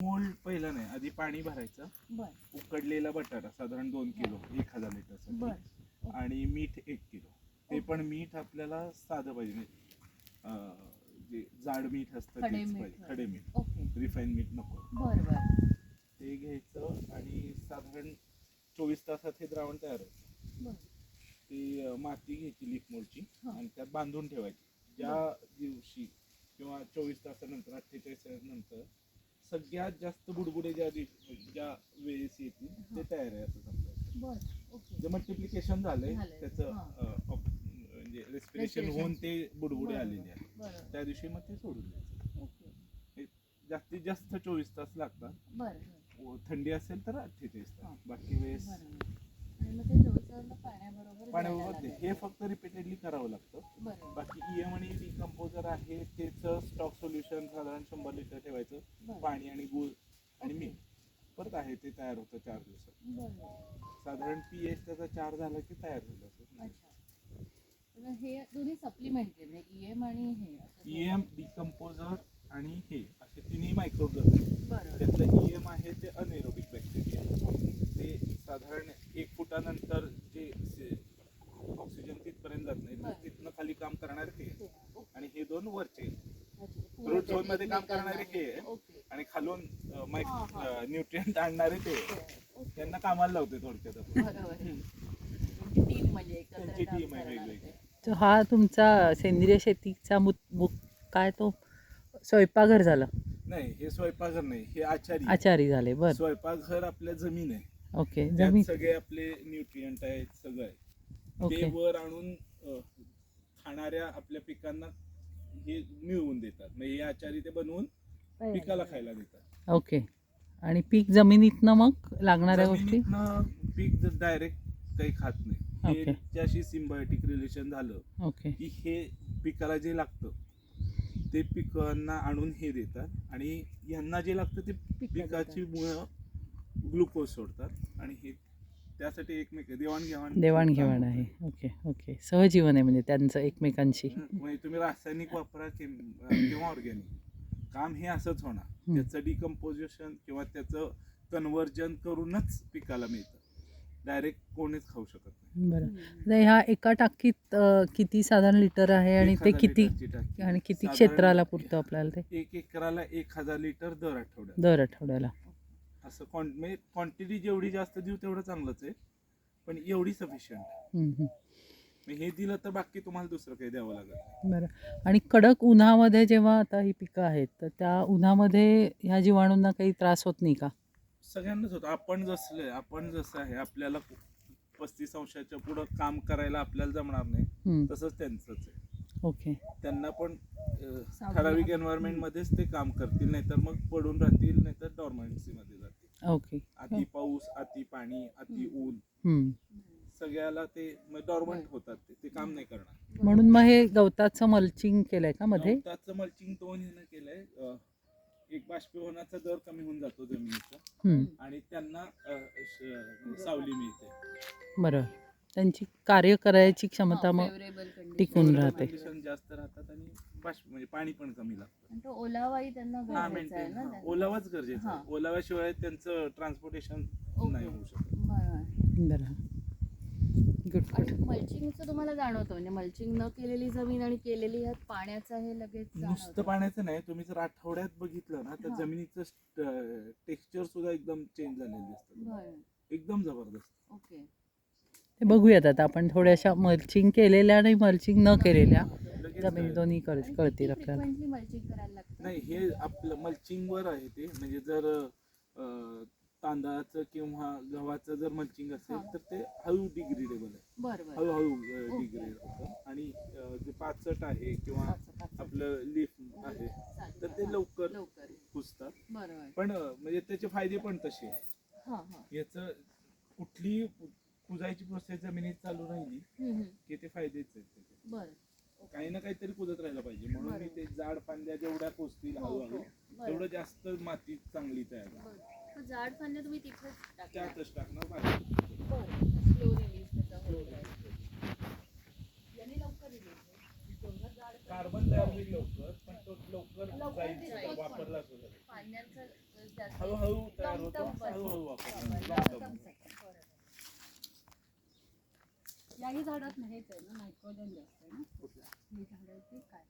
Mould पहिलं नाही आधी पाणी भरायचं. बर. उकडलेला बटाटा साधारण दोन किलो एक हजार बर. आणि मीठ एक किलो. ते पण मीठ आपल्याला साधं पाहिजे म्हणजे, अं, जे जाड मीठ असतं खडे तेच मीठ. पाहिजे. खडे मीठ. ओके. रिफाईन मीठ नको. बर बर. ते घ्यायचं आणि साधारण चोवीस तासात हे द्रावण तयार होतं. बर. ती अं, माती घ्यायची लिफ मोडची हा. आणि त्यात बांधून ठेवायची. ज्या दिवशी किंवा चोवीस तासानंतर अठ्ठेचाळीस तासानंतर सगळ्यात जास्त बुडबुडे ज्या दिवशी ज्या वेळेस येतील ते तयार आहे असं समजायचं. जे मल्टिप्लिकेशन झालंय त्याचं म्हणजे रेस्पिरेशन. होऊन ते बुडबुडे. आलेले आहे बरं त्या दिवशी मग ते सोडून द्यायचं. ओके. जास्तीत जास्त चोवीस तास लागतात. थंडी असेल तर अठ्ठेचाळीस. तास. बाकी वेळेस बरं आणि मग ते चोवीस तासाला पाण्याबरोबर पाण्याबरोबर द्यायला ते लागेल. हे फक्त रिपीटेडली करावं लागतं. बरं बाकी ईएम आणि डिकम्पोजर आहे त्याचं स्टॉक सोल्युशन साधारण शंभर लिटर ठेवायचं. पाणी आणि गुळ आणि. मीठ. परत आहे ते तयार होतं चार दिवसात. साधारण पी एच त्याचा चार झाला की तयार झालं असं. अच्छा. तर हे दोन्ही सप्लिमेंट केले म्हणजे ईएम आणि हे असं ईएम डिकम्पोजर आणि हे असे तिन्ही मायक्रोब बरं त्यातलं ईएम आहे ते अनेरोबिक बॅक्टेरिया ते साधारण एक फुटानंतर जे ऑक्सिजन तिथपर्यंत जात नाही बरं. तर तिथनं खाली काम करणारे ते ते. ओके. आणि हे दोन वरचे अच्छा. रूट झोनमध्ये काम करणारे हे आहे. ओके आणि खालून हा, हा. न्यूट्रिएंट आणणारे ते ओके. त्यांना कामाला लावते थोडक्यात आपण. बरोबर त्यांची टीम म्हणजे एकत्र त्यांची काम team आहे करणारे वेगवेगळी. ते. तर हा तुमचा सेंद्रिय शेतीचा मुत मुक काय तो स्वयंपाकघर झालं नाही हे स्वयंपाकघर नाही हे आचारी आचारी झाले बर स्वयंपाकघर आपल्या जमीन आहे ओके त्यात जमीन सगळे आपले न्यूट्रिएंट आहेत सगळं आहे ते ओके वर आणून अ, खाणाऱ्या आपल्या पिकांना हे मिळवून देतात. म्हणजे हे आचारी ते बनवून पिकाला खायला देतात. ओके. आणि पीक जमिनीतनं मग लागणाऱ्या गोष्टी? जमिनीतनं पीक डायरेक्ट काही खात नाही. हे ओके. त्याशी सिम्बायोटिक रिलेशन झालं ओके. की हे पिकाला जे लागतं ते पिकांना आणून हे देतात. आणि यांना जे लागतं ते पिकाची मुळं ग्लुकोज सोडतात. आणि हे त्यासाठी एकमेक देवाणघेवाण देवाणघेवाण आहे. Okay okay. सहजीवन आहे म्हणजे त्यांचं एकमेकांशी. म्हणजे तुम्ही रासायनिक वापरा किं- किंवा ऑर्गॅनिक. काम हे असंच होणार. त्याचं डिकम्पोजिशन किंवा त्याचं कन्वर्जन करूनच पिकाला मिळतं. डायरेक्ट कोणीच खाऊ शकत नाही. बरं. तर ह्या एका टाकीत अं, किती साधारण लिटर आहे आणि एक ते हजार किती लिटरची टाकी. आणि किती साधारण क्षेत्राला पुरतं आपल्याला ते? एक एकराला एक हजार लिटर दर आठवड्यात दर आठवड्याला. असं क्वां- म्हणजे क्वांटिटी जेवढी जास्त देऊ तेवढं चांगलंच आहे. पण एवढी सफिशियंट हम्म. हे दिलं तर बाकी तुम्हाला दुसरं काही द्यावं लागेल बरं. आणि कडक उन्हामध्ये जेव्हा आता ही पिकं आहेत तर त्या उन्हामध्ये ह्या जीवाणूंना काही त्रास होत नाही का? सगळ्यांनाच होतं. आपण जसं आपण जसं आहे आपल्याला पस्तीस अंशाच्या पुढं काम करायला आपल्याला जमणार नाही. हम्म, तसंच त्यांचंच आहे. ओके. त्यांना पण ठराविक. एन्व्हायरमेंट मध्येच ते काम करतील नाहीतर मग पडून राहतील नाहीतर डॉर्मन्सी मध्ये जातील. ओके. अति पाऊस अति पाणी अति ऊन. सगळ्याला ते डॉर्मंट होतात ते ते काम नाही करणार. म्हणून मग हे गवताचं मल्चिंग केलंय का मध्ये? गवताचं मल्चिंग दोन ह्यानं केलंय एक बाष्पीभवनाचा दर कमी होऊन जातो जमिनीचा. आणि त्यांना श- सावली मिळते. बरं. त्यांची कार्य करायची क्षमता मग Favorable. condition. टिकून राहते. जास्त राहतात आणि बाष्प म्हणजे पाणी पण कमी लागतं तो ओलावाही त्यांना हा गरजेचा आहे मेंटेन ना त्यांना. ओलावाच गरजेचा हा. आहे ओलाव्याशिवाय त्यांचं ट्रान्सपोर्टेशन ओके. नाही होऊ शकत बरं. बरं गुड आणि मल्चिंगचं तुम्हाला जाणवतं म्हणजे मल्चिंग न केलेली जमीन आणि केलेली ह्यात पाण्याचा हे लगेच नुसतं जाणवतं. पाण्याचं नाही तुम्ही जर आठवड्यात बघितलं ना तर हा. जमिनीचं टेक्स्चर सुद्धा एकदम चेंज झालेलं दिसतं बरं एकदम जबरदस्त ओके ते बघूयात आता. आपण थोड्याशा मल्चिंग केलेल्या आणि मल्चिंग न केलेल्या. जमिनी. दोन्ही कळ कळतील आपल्याला. फ्रिक्वेंटली मल्चिंग करायला लागतं नाही हे आपलं मल्चिंग वर आहे ते. म्हणजे जर अं, तांदळाचं किंवा गव्हाचं जर मल्चिंग असेल. तर ते हळू डिग्रेडेबल आहे. बरं बरं. हळूहळू. डिग्रेड होतं. आणि अं, जे पाचट आहे किंवा आपलं लिफ आहे. तर ते लवकर बरोबर. पण अं, म्हणजे त्याचे फायदे पण तसे आहे हा हा. याचं कुठली कुजायची प्रोसेस जमिनीत चालू राहिली. की ते फायदेच आहेत बरं. काही ना काहीतरी कुजत राहिलं पाहिजे. म्हणून मी ते जाड फांद्या जेवढ्या कुजतील हो, हळूहळू हो. तेवढं जास्त माती चांगली तयार फांद्या तुम्ही तिथेच त्यातच टाकणार कार्बन तयार होईल. लवकर पण तो लवकर वापरला हळूहळू तयार होतो. हळूहळू वापरला याही झाडात नाहीच आहे ना नायट्रोजन जास्त आहे ना. कुठल्या झाडाचे काय?